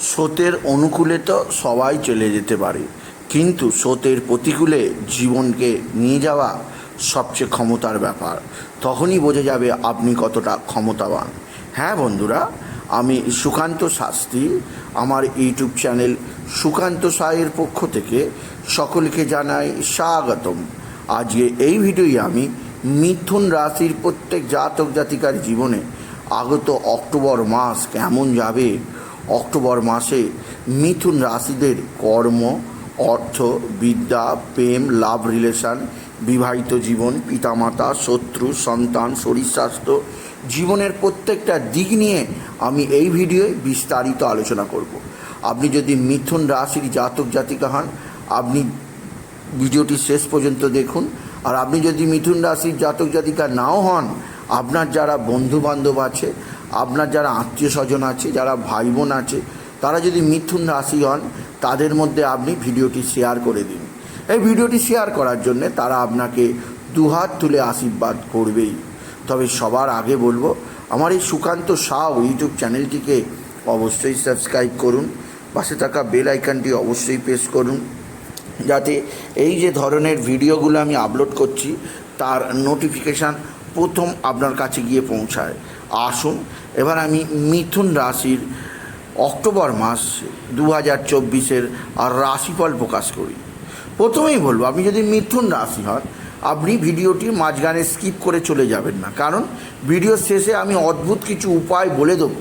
স্রোতের অনুকূলে তো সবাই চলে যেতে পারে। কিন্তু স্রোতের প্রতিকূলে জীবনকে নিয়ে যাওয়া সবচেয়ে ক্ষমতার ব্যাপার। তখনই বোঝা যাবে আপনি কতটা ক্ষমতাবান। হ্যাঁ বন্ধুরা, আমি সুকান্ত শাস্ত্রী। আমার ইউটিউব চ্যানেল সুকান্ত সায়ের পক্ষ থেকে সকলকে জানাই স্বাগতম। আজকে এই ভিডিওই আমি মিথুন রাশির প্রত্যেক জাতক জাতিকার জীবনে আগত অক্টোবর মাস কেমন যাবে অক্টোবর মাসে মিথুন রাশিদের কর্ম, অর্থ, বিদ্যা, প্রেম, লাভ রিলেশন, বিবাহিত জীবন, পিতামাতা, শত্রু, সন্তান, শরীর স্বাস্থ্য, জীবনের প্রত্যেকটা দিক নিয়ে আমি এই ভিডিওয় বিস্তারিত আলোচনা করব। আপনি যদি মিথুন রাশির জাতক জাতিকা হন, আপনি ভিডিওটি শেষ পর্যন্ত দেখুন। আর আপনি যদি মিথুন রাশির জাতক জাতিকা নাও হন, আপনার যারা বন্ধু বান্ধব আছে আপনার যারা আত্মীয় স্বজন আছে, যারা ভাই বোন আছে, তারা যদি মিথুন রাশি হন, তাদের মধ্যে আপনি ভিডিওটি শেয়ার করে দিন। এই ভিডিওটি শেয়ার করার জন্য তারা আপনাকে দুহাত তুলে আশীর্বাদ করবেই। তবে সবার আগে বলব, আমার এই সুকান্ত সাউ ইউটিউব চ্যানেলটিকে অবশ্যই সাবস্ক্রাইব করুন, পাশে থাকা বেল আইকনটি অবশ্যই প্রেস করুন, যাতে এই যে ধরনের ভিডিওগুলো আমি আপলোড করছি, তার নোটিফিকেশান প্রথম আপনার কাছে গিয়ে পৌঁছায়। আসুন। এবার আমি মিথুন রাশির অক্টোবর মাস দু হাজার চব্বিশের আর রাশিফল প্রকাশ করি। প্রথমেই বলব, আপনি যদি মিথুন রাশি হন, আপনি ভিডিওটি মাঝখানে স্কিপ করে চলে যাবেন না। কারণ ভিডিও শেষে আমি অদ্ভুত কিছু উপায় বলে দেবো।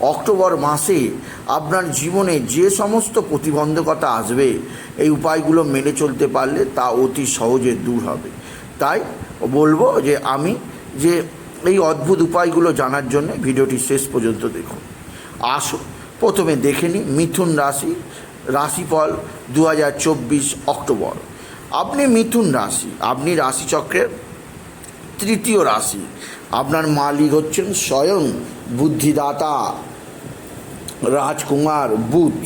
অক্টোবর মাসে আপনার জীবনে যে সমস্ত প্রতিবন্ধকতা আসবে, এই উপায়গুলো মেনে চলতে পারলে তা অতি সহজে দূর হবে। তাই বলব যে আমি যে এই অদ্ভুত উপায়গুলো জানার জন্য ভিডিওটি শেষ পর্যন্ত দেখুন। আসুন, প্রথমে দেখে নিই মিথুন রাশি, রাশিফল দু হাজার চব্বিশ অক্টোবর। আপনি মিথুন রাশি, আপনি রাশিচক্রের তৃতীয় রাশি। আপনার মালিক হচ্ছেন স্বয়ং বুদ্ধিদাতা, রাজকুমার, বুধ।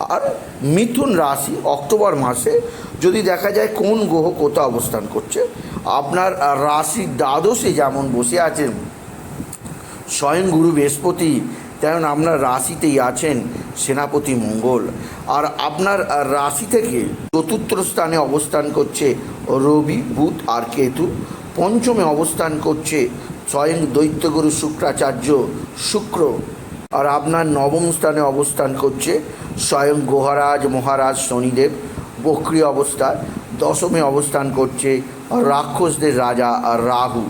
আর মিথুন রাশি অক্টোবর মাসে যদি দেখা যায় কোন গ্রহ কোথা অবস্থান করছে আপনার রাশি দ্বাদশে যেমন বসে আছেন, স্বয়ং গুরু বৃহস্পতি, তেমন আপনার রাশিতেই আছেন সেনাপতি মঙ্গল। আর আপনার রাশি থেকে চতুর্থ স্থানে অবস্থান করছে রবি, বুধ আর কেতু। পঞ্চমে অবস্থান করছে স্বয়ং দৈত্যগুরু শুক্রাচার্য শুক্র। আর আপনার নবম স্থানে অবস্থান করছে স্বয়ং গোহারাজ, মহারাজ, শনিদেব, বক্রিয় অবস্থায় দশমে অবস্থান করছে রাক্ষসদের রাজা রাহু।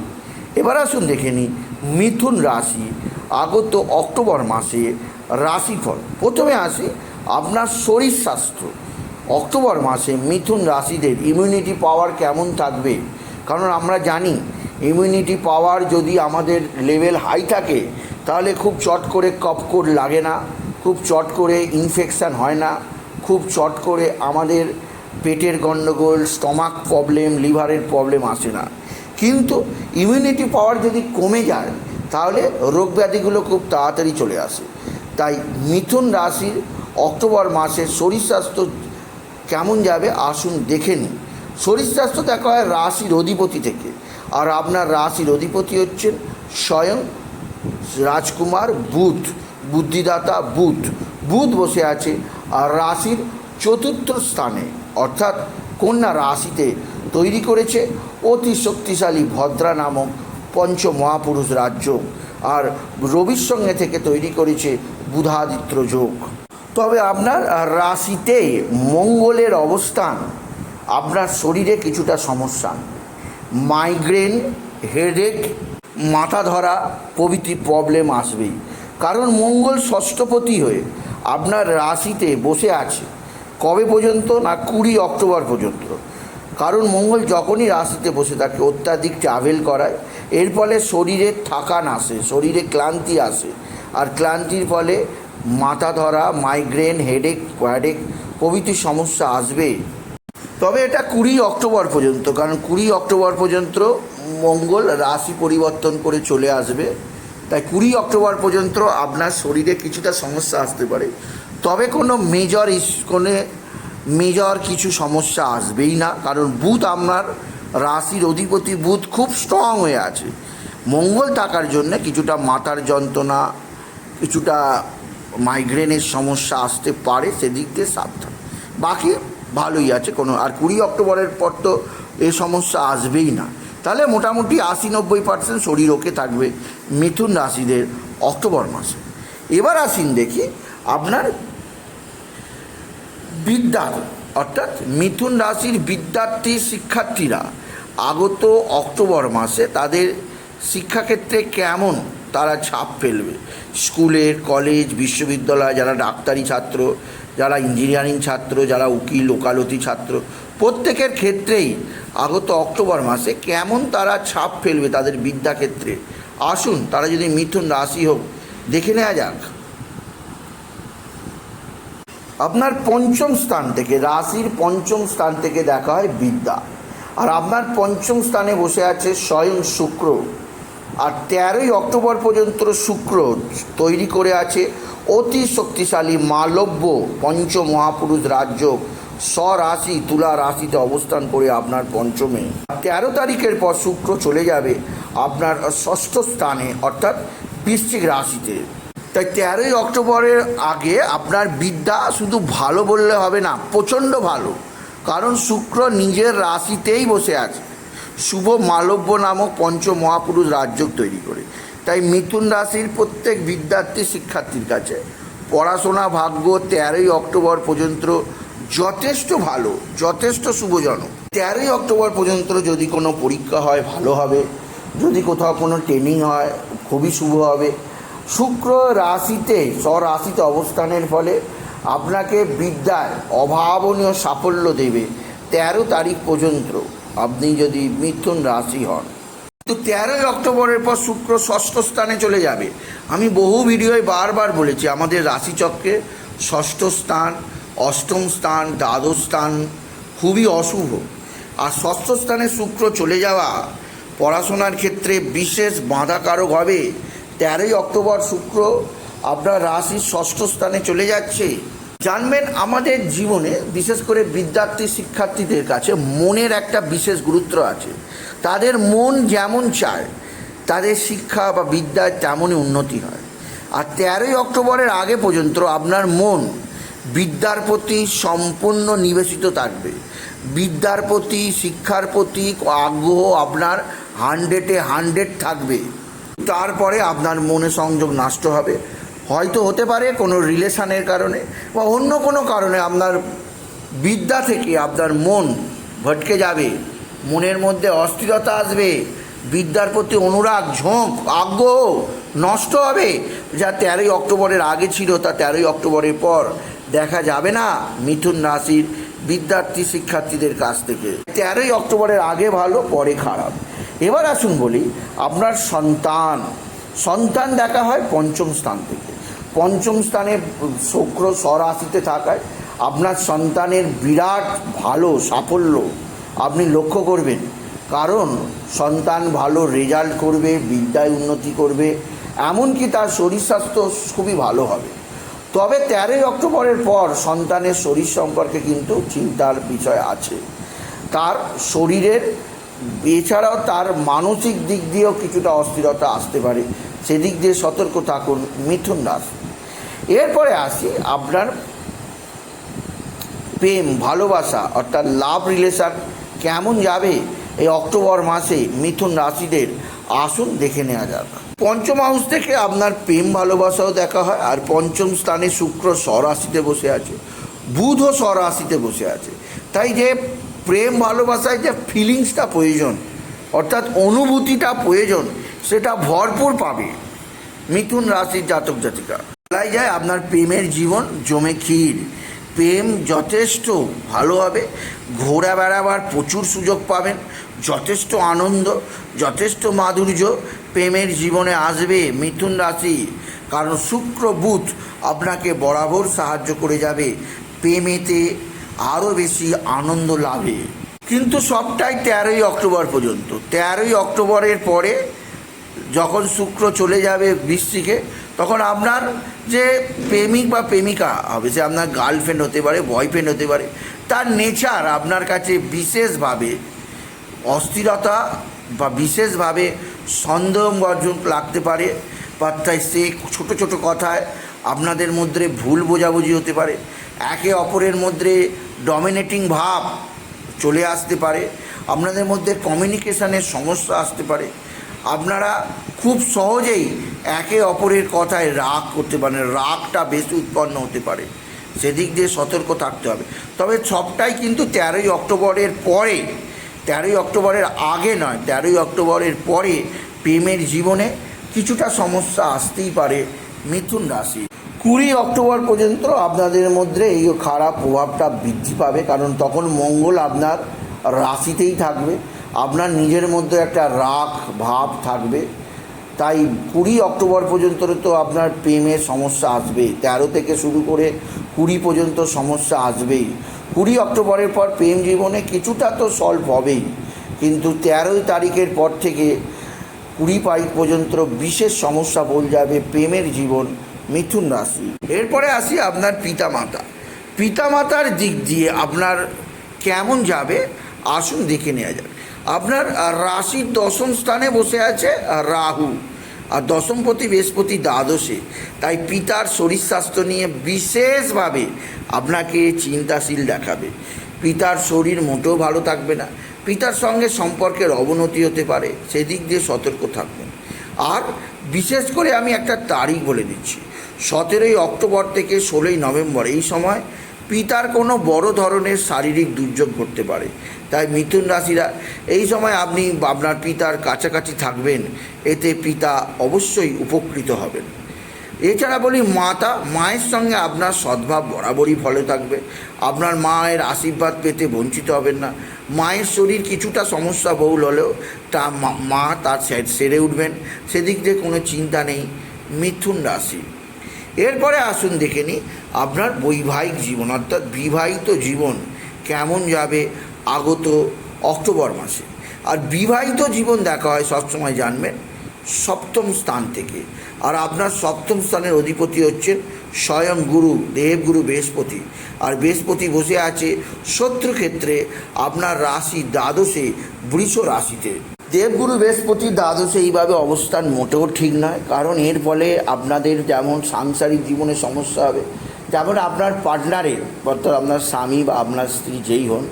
এবার আসুন দেখে নিই মিথুন রাশি, আগত অক্টোবর মাসে রাশিফল। প্রথমে আসি আপনার শরীর স্বাস্থ্য। অক্টোবর মাসে মিথুন রাশিদের ইমিউনিটি পাওয়ার কেমন থাকবে? কারণ আমরা জানি ইমিউনিটি পাওয়ার যদি আমাদের লেভেল হাই থাকে, তাহলে খুব চট করে কপকোট লাগে না, খুব চট করে ইনফেকশান হয় না, খুব চট করে আমাদের পেটের গণ্ডগোল স্টমাক প্রবলেম, লিভারের প্রবলেম আসে না। কিন্তু ইমিউনিটি পাওয়ার যদি কমে যায়, তাহলে রোগ ব্যাধিগুলো খুব তাড়াতাড়ি চলে আসে। তাই মিথুন রাশির অক্টোবর মাসে শরীর স্বাস্থ্য কেমন যাবে আসুন দেখে নিন। শরীর স্বাস্থ্য দেখা হয় রাশির অধিপতি থেকে। আর আপনার রাশির অধিপতি হচ্ছেন স্বয়ং রাজকুমার বুধ, বুদ্ধিদাতা বুধ। বুধ বসে আছে আর রাশির চতুর্থ স্থানে, অর্থাৎ কন্যা রাশিতে তৈরি করেছে অতি শক্তিশালী ভদ্রা নামক পঞ্চ মহাপুরুষ রাজ্য আর রবির সঙ্গে থেকে তৈরি করেছে বুধাদিত্য যোগ। তবে আপনার রাশিতে মঙ্গলের অবস্থান, আপনার শরীরে কিছুটা সমস্যা। মাইগ্রেন, হেডেক মাথা ধরা প্রভৃতি প্রবলেম আসবেই। কারণ মঙ্গল ষষ্ঠপতি হয়ে আপনার রাশিতে বসে আছে। কবে পর্যন্ত না কুড়ি অক্টোবর পর্যন্ত? কারণ মঙ্গল যখনই রাশিতে বসে থাকে, অত্যাধিক ট্রাভেল করায়, এর ফলে শরীরে থাকান আসে, শরীরে ক্লান্তি আসে। আর ক্লান্তির ফলে মাথা ধরা মাইগ্রেন হেডেক হেডেক প্রভৃতি সমস্যা আসবে। তবে এটা কুড়ি অক্টোবর পর্যন্ত, কারণ কুড়ি অক্টোবর পর্যন্ত মঙ্গল রাশি পরিবর্তন করে চলে আসবে। তাই কুড়ি অক্টোবর পর্যন্ত আপনার শরীরে কিছুটা সমস্যা আসতে পারে। তবে কোনো মেজর ইস কোনো মেজর কিছু সমস্যা আসবেই না, কারণ বুধ আপনার রাশির অধিপতি বুধ খুব স্ট্রং হয়ে আছে। মঙ্গল থাকার জন্য কিছুটা মাথার যন্ত্রণা, কিছুটা মাইগ্রেনের সমস্যা আসতে পারে, সেদিক দিয়ে সাবধান। বাকি ভালোই আছে, কোনো আর কুড়ি অক্টোবরের পর তো এ সমস্যা আসবেই না। তাহলে মোটামুটি আশি নব্বই পার্সেন্ট শরীর ওকে থাকবে মিথুন রাশিদের অক্টোবর মাসে। এবার আসিন দেখি আপনার বিদ্যার, অর্থাৎ মিথুন রাশির বিদ্যার্থী শিক্ষার্থীরা আগত অক্টোবর মাসে তাদের শিক্ষাক্ষেত্রে কেমন তারা ছাপ ফেলবে? স্কুলের কলেজ, বিশ্ববিদ্যালয়, যারা ডাক্তারি ছাত্র, যারা ইঞ্জিনিয়ারিং ছাত্র, যারা উকিল, ওকালতি ছাত্র, প্রত্যেকের ক্ষেত্রেই আগত অক্টোবর মাসে কেমন তারা ছাপ ফেলবে তাদের বিদ্যাক্ষেত্রে? আসুন, তারা যদি মিথুন রাশি হোক, দেখে নেওয়া যাক। আপনার পঞ্চম স্থান থেকে, রাশির পঞ্চম স্থান থেকে দেখা হয় বিদ্যা। আর আপনার পঞ্চম স্থানে বসে আছে স্বয়ং শুক্র। আর তেরোই অক্টোবর পর্যন্ত শুক্র তৈরি করে আছে অতি শক্তিশালী মালব্য পঞ্চ মহাপুরুষ রাজ্য স্বরাশি, তুলা রাশিতে অবস্থান করে আপনার পঞ্চমে। তেরো তারিখের পর শুক্র চলে যাবে আপনার ষষ্ঠ স্থানে, অর্থাৎ বৃশ্চিক রাশিতে। তাই তেরোই অক্টোবরের আগে আপনার বিদ্যা শুধু ভালো বললে হবে না, প্রচণ্ড ভালো। কারণ শুক্র নিজের রাশিতেই বসে আছে। শুভ মালব্য নামক পঞ্চ মহাপুরুষ রাজ্য তৈরি করে। তাই মিথুন রাশির প্রত্যেক বিদ্যার্থী শিক্ষার্থীর কাছে পড়াশোনা ভাগ্য তেরোই অক্টোবর পর্যন্ত যথেষ্ট ভালো, যথেষ্ট শুভজনক। তেরোই অক্টোবর পর্যন্ত যদি কোনো পরীক্ষা হয়, ভালো হবে। যদি কোথাও কোনো ট্রেনিং হয়, খুবই শুভ হবে। শুক্র রাশিতে, স্বরাশিতে অবস্থানের ফলে আপনাকে বিদ্যায় অভাবনীয় সাফল্য দেবে তেরো তারিখ পর্যন্ত। আপনি যদি মিথুন রাশি হন। তো তেরোই অক্টোবরের পর শুক্র ষষ্ঠ স্থানে চলে যাবে। আমি বহু ভিডিওয় বারবার বলেছি, আমাদের রাশিচক্রে ষষ্ঠ স্থান, অষ্টম স্থান, দ্বাদশ স্থান খুবই অশুভ। আর ষষ্ঠ স্থানে শুক্র চলে যাওয়া পড়াশোনার ক্ষেত্রে বিশেষ বাধাকারক হবে তেরোই অক্টোবর শুক্র আপনার রাশির ষষ্ঠ স্থানে চলে যাচ্ছে। জানবেন আমাদের জীবনে, বিশেষ করে বিদ্যার্থী শিক্ষার্থীদের কাছে মনের একটা বিশেষ গুরুত্ব আছে। তাদের মন যেমন চায়, তাদের শিক্ষা বা বিদ্যায় তেমনই উন্নতি হয়। আর তেরোই অক্টোবরের আগে পর্যন্ত আপনার মন বিদ্যার প্রতি সম্পূর্ণ নিবেশিত থাকবে। বিদ্যার প্রতি, শিক্ষার প্রতি আগ্রহ আপনার হান্ড্রেডে হান্ড্রেড থাকবে। তারপরে আপনার মনে সংযোগ নষ্ট হবে। হয়তো হতে পারে কোনো রিলেশানের কারণে বা অন্য কোনো কারণে আপনার বিদ্যা থেকে আপনার মন ভটকে যাবে, মনের মধ্যে অস্থিরতা আসবে, বিদ্যার প্রতি অনুরাগ, ঝোঁক, আগ্রহ নষ্ট হবে। যা তেরোই অক্টোবরের আগে ছিল, তা তেরোই অক্টোবরের পর দেখা যাবে না মিথুন রাশির বিদ্যার্থী শিক্ষার্থীদের কাছ থেকে। তেরোই অক্টোবরের আগে ভালো, পরে খারাপ। এবার আসুন বলি, আপনার সন্তান সন্তান দেখা হয় পঞ্চম স্থান থেকে। পঞ্চম স্থানে শুক্র স্বরাশিতে থাকায় আপনার সন্তানের বিরাট ভালো সাফল্য আপনি লক্ষ্য করবেন। কারণ সন্তান ভালো রেজাল্ট করবে, বিদ্যায় উন্নতি করবে, এমনকি তার শরীর স্বাস্থ্য খুবই ভালো হবে। তবে তেরোই অক্টোবরের পর সন্তানের শরীর সম্পর্কে কিন্তু চিন্তার বিষয় আছে। তার শরীরের এছাড়াও তার মানসিক দিক দিয়েও কিছুটা অস্থিরতা আসতে পারে। সেদিক দিয়ে সতর্ক থাকুন মিথুন রাশি এরপরে আসি আপনার প্রেম, ভালোবাসা, অর্থাৎ লাভ রিলেশন কেমন যাবে এই অক্টোবর মাসে মিথুন রাশিদের? আসুন দেখে নেওয়া যাক। পঞ্চম হাউস থেকে আপনার প্রেম, ভালোবাসাও দেখা হয় আর পঞ্চম স্থানে শুক্র স্বরাশিতে বসে আছে। বুধও স্বরাশিতে বসে আছে। তাই যে প্রেম ভালোবাসায় যে ফিলিংসটা প্রয়োজন, অর্থাৎ অনুভূতিটা প্রয়োজন, সেটা ভরপুর পাবে। মিথুন রাশির জাতক জাতিকা। বলাই যায় আপনার প্রেমের জীবন জমে ক্ষীর। প্রেম যথেষ্ট ভালো হবে ঘোরা বেড়াবার প্রচুর সুযোগ পাবেন, যথেষ্ট আনন্দ, যথেষ্ট মাধুর্য প্রেমের জীবনে আসবে মিথুন রাশি। কারণ শুক্র বুধ আপনাকে বরাবর সাহায্য করে যাবে প্রেমেতে আরও বেশি আনন্দ লাভে। কিন্তু সবটাই তেরোই অক্টোবর পর্যন্ত। তেরোই অক্টোবরের পরে যখন শুক্র চলে যাবে বৃষ্টিকে তখন আপনার যে প্রেমিক বা প্রেমিকা হবে সে আপনার গার্লফ্রেন্ড হতে পারে বয়ফ্রেন্ড হতে পারে, তার নেচার আপনার কাছে বিশেষভাবে অস্থিরতা বা বিশেষভাবে সন্দেহবর্জন লাগতে পারে, বা তাই সে ছোটো ছোটো কথায় আপনাদের মধ্যে ভুল বোঝাবুঝি হতে পারে। একে অপরের মধ্যে ডমিনেটিং ভাব চলে আসতে পারে। আপনাদের মধ্যে কমিউনিকেশনের সমস্যা আসতে পারে। আপনারা খুব সহজেই একে অপরের কথায় রাগ করতে পারেন, রাগটা বেশি উৎপন্ন হতে পারে। সেদিক দিয়ে সতর্ক থাকতে হবে। তবে সবটাই কিন্তু তেরোই অক্টোবরের পরে, তেরোই অক্টোবরের আগে নয়, তেরোই অক্টোবরের পরে প্রেমের জীবনে কিছুটা সমস্যা আসতেই পারে মিথুন রাশি। কুড়ি অক্টোবর পর্যন্ত আপনাদের মধ্যে এই খারাপ প্রভাবটা বৃদ্ধি পাবে, কারণ তখন মঙ্গল আপনার রাশিতেই থাকবে, আপনার নিজের মধ্যে একটা রাগ ভাব থাকবে। তাই কুড়ি অক্টোবর পর্যন্ত তো আপনার প্রেমের সমস্যা আসবেই তেরো থেকে শুরু করে কুড়ি পর্যন্ত সমস্যা আসবেই। কুড়ি অক্টোবরের পর প্রেম জীবনে কিছুটা তো সলভ হবেই, কিন্তু তেরোই তারিখের পর থেকে কুড়ি তারিখ পর্যন্ত বিশেষ সমস্যা বল যাবে প্রেমের জীবন। মিথুন রাশি। এরপরে আসি আপনার পিতামাতা। পিতামাতার দিক দিয়ে আপনার কেমন যাবে? আসুন দেখে নেওয়া যাবে আপনার রাশির দশম স্থানে বসে আছে রাহু। আর দশমপতি, বৃহস্পতি, দ্বাদশে। তাই পিতার শরীর স্বাস্থ্য নিয়ে বিশেষভাবে আপনাকে চিন্তাশীল দেখাবে। পিতার শরীর মোটেও ভালো থাকবে না। পিতার সঙ্গে সম্পর্কের অবনতি হতে পারে। সেদিক দিয়ে সতর্ক থাকবেন। আর বিশেষ করে আমি একটা তারিখ বলে দিচ্ছি। সতেরোই অক্টোবর থেকে ষোলোই নভেম্বর এই সময় পিতার কোনো বড় ধরনের শারীরিক দুর্যোগ ঘটতে পারে। তাই মিথুন রাশিরা, এই সময় আপনি আপনার পিতার কাছাকাছি থাকবেন, এতে পিতা অবশ্যই উপকৃত হবেন। এছাড়া বলি মাতা, মায়ের সঙ্গে আপনার সদ্ভাব বরাবরই ভালো থাকবে। আপনার মায়ের আশীর্বাদ পেতে বঞ্চিত হবেন না। মায়ের শরীর কিছুটা সমস্যা বহুল হলেও তা মা- তার সেরে উঠবেন। সেদিক দিয়ে কোনো চিন্তা নেই। মিথুন রাশি এরপরে আসুন দেখে নিই, আপনার বৈবাহিক জীবন, অর্থাৎ বিবাহিত জীবন কেমন যাবে আগত অক্টোবর মাসে। আর বিবাহিত জীবন দেখা হয় সবসময় জানবেন সপ্তম স্থান থেকে। আর আপনার সপ্তম স্থানের অধিপতি হচ্ছেন স্বয়ং গুরু, দেবগুরু বৃহস্পতি। আর বৃহস্পতি বসে আছে শত্রু ক্ষেত্রে আপনার রাশি দ্বাদশে, বৃষ রাশিতে। দেবগুরু বৃহস্পতি দ্বাদশে এইভাবে অবস্থান মোটেও ঠিক নয়, কারণ এর ফলে আপনাদের যেমন সাংসারিক জীবনে সমস্যা হবে, যেমন আপনার পার্টনারে, অর্থাৎ আপনার স্বামী বা আপনার স্ত্রী যেই হন,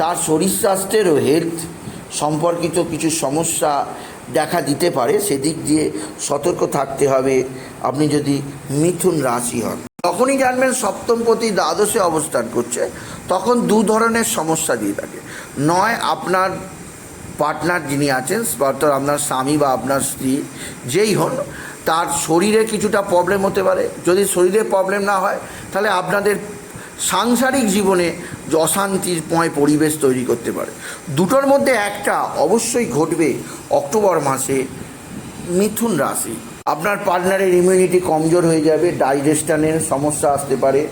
তার শরীর স্বাস্থ্যের ও হেলথ সম্পর্কিত কিছু সমস্যা দেখা দিতে পারে, সেদিক দিয়ে সতর্ক থাকতে হবে, আপনি যদি মিথুন রাশি হন। তখনই জানবেন সপ্তমপতি দ্বাদশে অবস্থান করছে, তখন দু ধরনের সমস্যা দিয়ে থাকে। নয়, আপনার পার্টনার যিনি আছেন, অর্থাৎ আপনার স্বামী বা আপনার স্ত্রী, যেই হন, তার শরীরে কিছুটা প্রবলেম হতে পারে। যদি শরীরে প্রবলেম না হয়, তাহলে আপনাদের সাংসারিক জীবনে যে অশান্তিময় পরিবেশ তৈরি করতে পারে। দুটোর মধ্যে একটা অবশ্যই ঘটবে অক্টোবর মাসে মিথুন রাশি। আপনার পার্টনারের ইমিউনিটি কমজোর হয়ে যাবে ডাইজেশনের সমস্যা আসতে পারে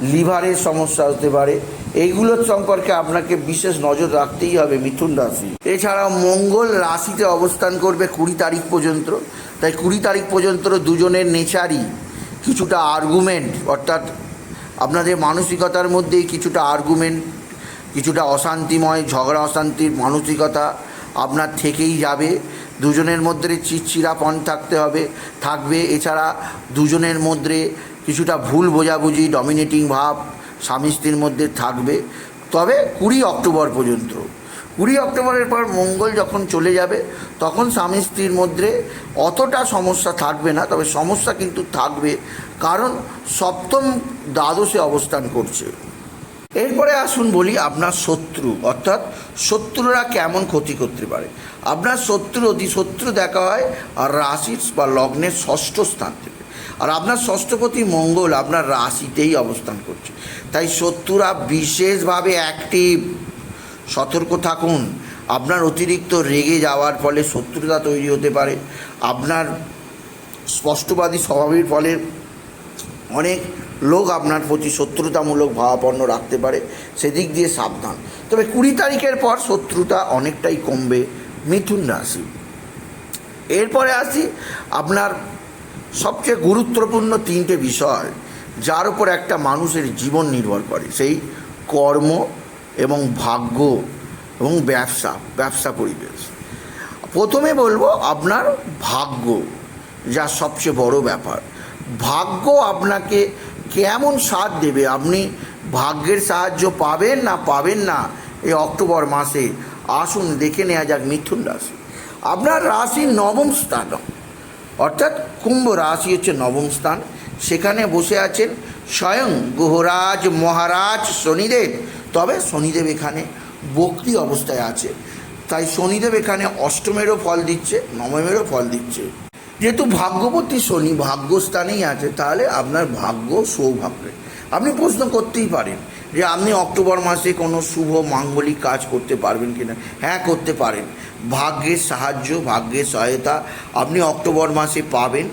লিভারের সমস্যা আসতে পারে এইগুলোর সম্পর্কে আপনাকে বিশেষ নজর রাখতেই হবে মিথুন রাশি। এছাড়াও মঙ্গল রাশিতে অবস্থান করবে কুড়ি তারিখ পর্যন্ত। তাই কুড়ি তারিখ পর্যন্ত দুজনের নেচারই কিছুটা আর্গুমেন্ট অর্থাৎ আপনাদের মানসিকতার মধ্যেই কিছুটা আর্গুমেন্ট কিছুটা অশান্তিময়, ঝগড়া, অশান্তির মানসিকতা আপনার থেকেই যাবে। দুজনের মধ্যে চিরচিরাপন থাকতে হবে। থাকবে, এছাড়া দুজনের মধ্যে কিছুটা ভুল বোঝাবুঝি ডমিনেটিং ভাব স্বামী স্ত্রীর মধ্যে থাকবে। তবে কুড়ি অক্টোবর পর্যন্ত। কুড়ি অক্টোবরের পর মঙ্গল যখন চলে যাবে, তখন স্বামী স্ত্রীর মধ্যে অতটা সমস্যা থাকবে না, তবে সমস্যা কিন্তু থাকবে কারণ সপ্তম দ্বাদশে অবস্থান করছে। এরপরে আসুন বলি আপনার শত্রু, অর্থাৎ শত্রুরা কেমন ক্ষতি করতে পারে। আপনার শত্রু অতি শত্রু দেখা হয়, আর রাশির বা লগ্নের ষষ্ঠ স্থান থেকে। আর আপনার ষষ্ঠপতি মঙ্গল আপনার রাশিতেই অবস্থান করছে। তাই শত্রুরা বিশেষভাবে অ্যাক্টিভ সতর্ক থাকুন। আপনার অতিরিক্ত রেগে যাওয়ার ফলে শত্রুতা তৈরি হতে পারে। আপনার স্পষ্টবাদী স্বভাবের ফলে অনেক লোক আপনার প্রতি শত্রুতামূলক ভাবাপন্ন রাখতে পারে। সেদিক দিয়ে সাবধান। তবে কুড়ি তারিখের পর শত্রুতা অনেকটাই কমবে মিথুন রাশি। এরপরে আসি আপনার সবচেয়ে গুরুত্বপূর্ণ তিনটে বিষয়। যার উপর একটা মানুষের জীবন নির্ভর করে। সেই কর্ম এবং ভাগ্য এবং ব্যবসা ব্যবসা পরিবেশ। প্রথমে বলব আপনার ভাগ্য, যা সবচেয়ে বড় ব্যাপার। ভাগ্য আপনাকে কেমন সাথ দেবে? আপনি ভাগ্যের সাহায্য পাবেন না পাবেন না এই অক্টোবর মাসে? আসুন, দেখে নেওয়া যাক মিথুন রাশি। আপনার রাশি নবম স্থান। অর্থাৎ কুম্ভ রাশি হচ্ছে নবম স্থান। সেখানে বসে আছেন স্বয়ং গ্রহরাজ মহারাজ শনিদেব। তবে শনিদেব এখানে বক্রি অবস্থায় আছে। তাই শনিদেব এখানে অষ্টমেরও ফল দিচ্ছে, নবমেরও ফল দিচ্ছে। যেহেতু ভাগ্যবতী শনি ভাগ্যস্থানেই আছে, তাহলে আপনার ভাগ্য সৌভাগ্যের। আপনি প্রশ্ন করতেই পারেন যে আপনি অক্টোবর মাসে কোনো শুভ মাঙ্গলিক কাজ করতে পারবেন কিনা। হ্যাঁ করতে পারেন। ভাগ্যের সাহায্য, ভাগ্যের সহায়তা আপনি অক্টোবর মাসে পাবেন।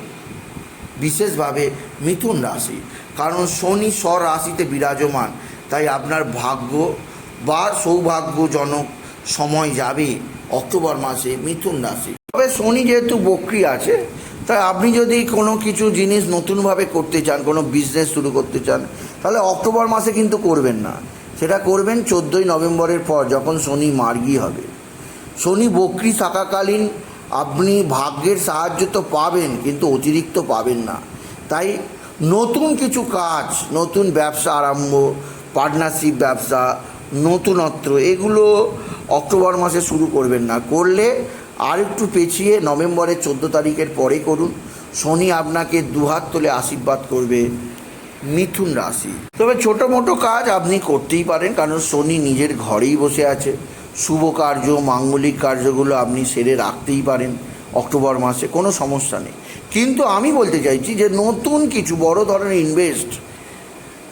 বিশেষভাবে মিথুন রাশি। কারণ শনি স্ব রাশিতে বিরাজমান, তাই আপনার ভাগ্য বা সৌভাগ্যজনক সময় যাবে অক্টোবর মাসে মিথুন রাশি। তবে শনি যেহেতু বক্রি আছে, তাই আপনি যদি কোনো কিছু জিনিস নতুনভাবে করতে চান, কোনো বিজনেস শুরু করতে চান, তাহলে অক্টোবর মাসে কিন্তু করবেন না। সেটা করবেন চোদ্দোই নভেম্বরের পর, যখন শনি মার্গী হবে। শনি বক্রি থাকাকালীন আপনি ভাগ্যের সাহায্য তো পাবেন, কিন্তু অতিরিক্ত পাবেন না। তাই নতুন কিছু কাজ, নতুন ব্যবসা আরম্ভ পার্টনারশিপ ব্যবসা নতুনত্ব এগুলো অক্টোবর মাসে শুরু করবেন না। করলে আর একটু পেছিয়ে নভেম্বরের চোদ্দ তারিখের পরে করুন। শনি আপনাকে দুহাত তোলে আশীর্বাদ করবে মিথুন রাশি। তবে ছোটো মোটো কাজ আপনি করতেই পারেন, কারণ শনি নিজের ঘরেই বসে আছে। শুভ কার্য, মাঙ্গলিক কার্যগুলো আপনি সেরে রাখতেই পারেন অক্টোবর মাসে, কোনো সমস্যা নেই। কিন্তু আমি বলতে চাইছি যে নতুন কিছু, বড় ধরনের ইনভেস্ট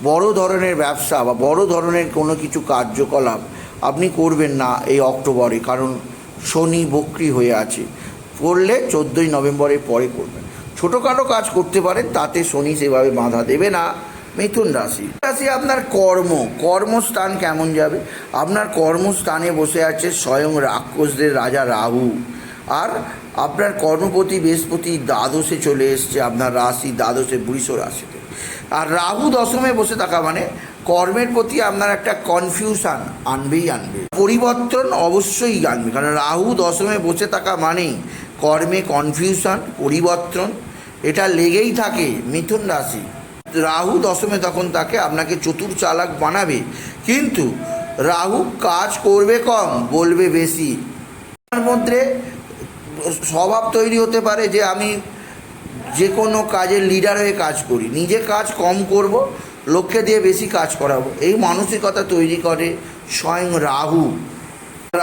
বড় ধরনের ব্যবসা বা বড় ধরনের কোনো কিছু কার্যকলাপ আপনি করবেন না এই অক্টোবরে, কারণ শনি বক্রি হয়ে আছে। করলে চোদ্দোই নভেম্বরের পরে করবেন। ছোটোখাটো কাজ করতে পারেন, তাতে শনি সেভাবে বাধা দেবে না। মিথুন রাশি। রাশি আপনার কর্ম। কর্মস্থান কেমন যাবে? আপনার কর্মস্থানে বসে আছে স্বয়ং রাক্ষসদের রাজা রাহু। আর আপনার কর্মপতি বৃহস্পতি দ্বাদশে চলে এসছে আপনার রাশি দ্বাদশে, বৃষ রাশিতে। আর রাহু দশমে বসে থাকা মানে কর্মের প্রতি আপনার একটা কনফিউশন আনবেই আনবে। পরিবর্তন অবশ্যই আনবে। কারণ রাহু দশমে বসে থাকা মানেই কর্মে কনফিউশন পরিবর্তন। এটা লেগেই থাকে মিথুন রাশি। রাহু দশমে তখন তাকে আপনাকে চতুর চালাক বানাবে, কিন্তু রাহু কাজ করবে কম, বলবে বেশি। তার মধ্যে স্বভাব তৈরি হতে পারে যে আমি যে কোনো কাজের লিডার হয়ে কাজ করি, নিজে কাজ কম করব লোককে দিয়ে বেশি কাজ করাবো। এই মানসিকতা তৈরি করে স্বয়ং রাহু।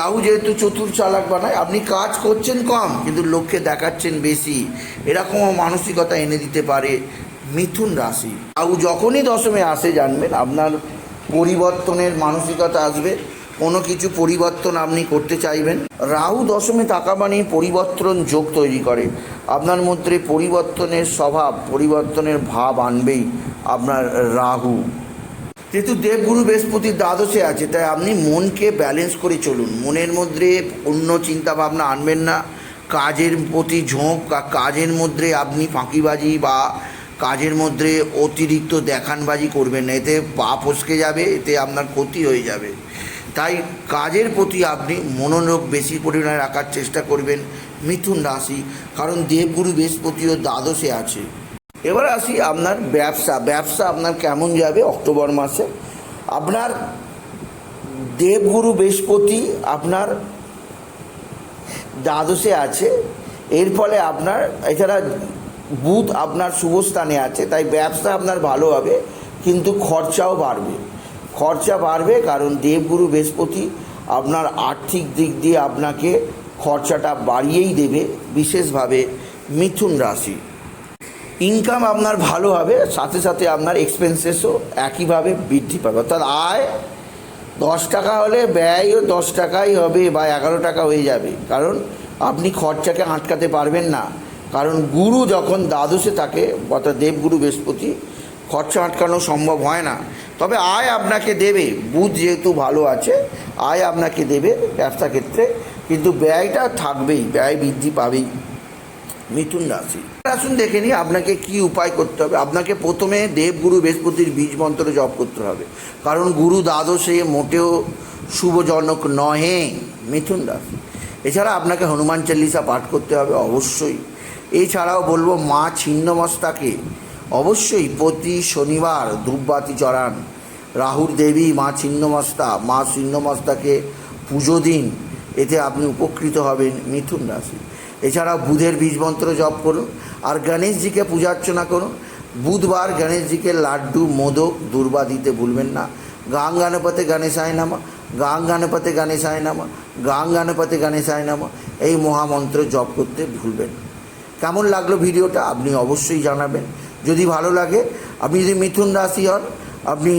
রাহু যেহেতু চতুর চালাক বানায়, আপনি কাজ করছেন কম, কিন্তু লক্ষ্যে দেখাচ্ছেন বেশি। এরকমও মানসিকতা এনে দিতে পারে মিথুন রাশি। রাহু যখনই দশমে আসে জানবেন, আপনার পরিবর্তনের মানসিকতা আসবে, কোনো কিছু পরিবর্তন আপনি করতে চাইবেন। রাহু দশমে থাকা মানে পরিবর্তন যোগ তৈরি করে। আপনার মধ্যে পরিবর্তনের স্বভাব, পরিবর্তনের ভাব আনবেই আপনার রাহু। যেহেতু দেবগুরু বৃহস্পতির দ্বাদশে আছে, তাই আপনি মনকে ব্যালেন্স করে চলুন। মনের মধ্যে অন্য চিন্তা ভাবনা আনবেন না। কাজের প্রতি ঝোঁক কাজের মধ্যে আপনি ফাঁকিবাজি বা কাজের মধ্যে অতিরিক্ত দেখানবাজি করবেন না, এতে পা ফসকে যাবে, এতে আপনার ক্ষতি হয়ে যাবে। তাই কাজের প্রতি আপনি মনোযোগ বেশি পরিমাণে রাখার চেষ্টা করবেন মিথুন রাশি, কারণ দেবগুরু বৃহস্পতিও দ্বাদশে আছে। এবার আসি আপনার ব্যবসা ব্যবসা আপনার কেমন যাবে অক্টোবর মাসে? আপনার দেবগুরু বৃহস্পতি আপনার দ্বাদশে আছে, এর ফলে আপনার এছাড়া বুধ আপনার শুভস্থানে আছে, তাই ব্যবসা আপনার ভালো হবে, কিন্তু খরচাও বাড়বে। খরচা বাড়বে কারণ দেবগুরু বৃহস্পতি আপনার আর্থিক দিক দিয়ে আপনাকে খরচাটা বাড়িয়েই দেবে, বিশেষভাবে মিথুন রাশি। ইনকাম আপনার ভালো হবে, সাথে সাথে আপনার এক্সপেন্সেসও একইভাবে বৃদ্ধি পাবে। অর্থাৎ আয় দশ টাকা হলে ব্যয়ও দশ টাকাই হবে বা এগারো টাকা হয়ে যাবে। কারণ আপনি খরচাকে আটকাতে পারবেন না। কারণ গুরু যখন দ্বাদশে থাকে, অর্থাৎ দেবগুরু বৃহস্পতি, খরচা আটকানো সম্ভব হয় না। তবে আয় আপনাকে দেবে, বুধ যেহেতু ভালো আছে, আয় আপনাকে দেবে ব্যবসা ক্ষেত্রে, কিন্তু ব্যয়টা থাকবেই, ব্যয় বৃদ্ধি পাবেই। মিথুন রাশি। আসুন দেখে নিই আপনাকে কি উপায় করতে হবে। আপনাকে প্রথমে দেবগুরু বৃহস্পতির বীজ মন্ত্র জপ করতে হবে। কারণ গুরু দ্বাদশে মোটেও শুভজনক নহে, মিথুন রাশি। এছাড়া আপনাকে হনুমান চল্লিশা পাঠ করতে হবে অবশ্যই। এছাড়াও বলব মা ছিন্নমস্তাকে অবশ্যই প্রতি শনিবার ধূপবাতি চড়ান রাহুর দেবী মা ছিন্নমস্তা, মা ছিন্নমস্তাকে পুজো দিন, এতে আপনি উপকৃত হবেন মিথুন রাশি। এছাড়া বুধের বীজমন্ত্র জপ করুন, আর গণেশজিকে পূজা অর্চনা করুন। বুধবার গণেশজিকে লাড্ডু, মোদক, দুর্বা দিতে ভুলবেন না। গাং গণপতে গণেশায় নামা, গাং গণপতে গণেশায় নামা, গাং গণপতে গণেশায় নামা, এই মহামন্ত্র জপ করতে ভুলবেন না। কেমন লাগল ভিডিওটা আপনি অবশ্যই জানাবেন। যদি ভালো লাগে, আপনি যদি মিথুন রাশি হন, আপনি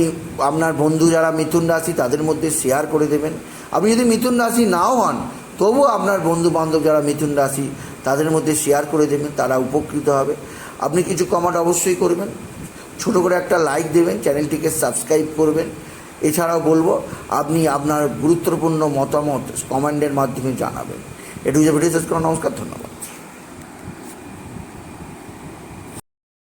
আপনার বন্ধু যারা মিথুন রাশি, তাদের মধ্যে শেয়ার করে দেবেন। আপনি যদি মিথুন রাশি নাও হন, তবুও আপনার বন্ধু বান্ধব যারা মিথুন রাশি, তাদের মধ্যে শেয়ার করে দেবেন, তারা উপকৃত হবে। আপনি কিছু কমেন্ট অবশ্যই করবেন। ছোটো করে একটা লাইক দেবেন, চ্যানেলটিকে সাবস্ক্রাইব করবেন। এছাড়াও বলব, আপনি আপনার গুরুত্বপূর্ণ মতামত কমেন্টের মাধ্যমে জানাবেন। এটুকু যে ভিডিও শেষ করা নমস্কার, ধন্যবাদ।